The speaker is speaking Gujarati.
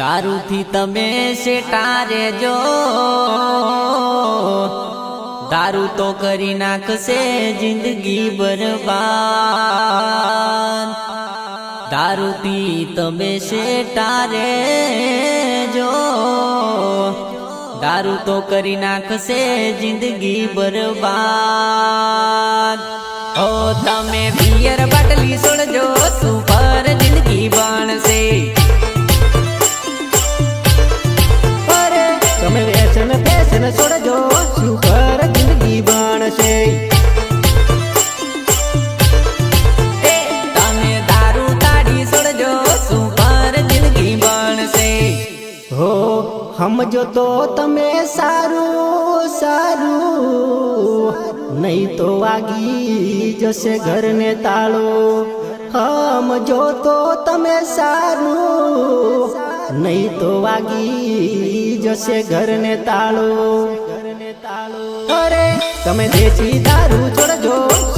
દારૂથી તમે શેટા રેજો દારૂ તો કરી નાખશે જિંદગી બરબાદ. દારૂથી તમે શેટા રેજો દારૂ તો કરી નાખશે જિંદગી બરબાદ. ઓ તમે પિયર બાટલી સમજો તો તમે સારું સારું. નહીં તો વાગી જશે ઘરને તાળો. સમજો તો તમે સારું. નહીં તો વાગી જશે ઘરને તાળો. અરે, તમે દેશી દારૂ છોડજો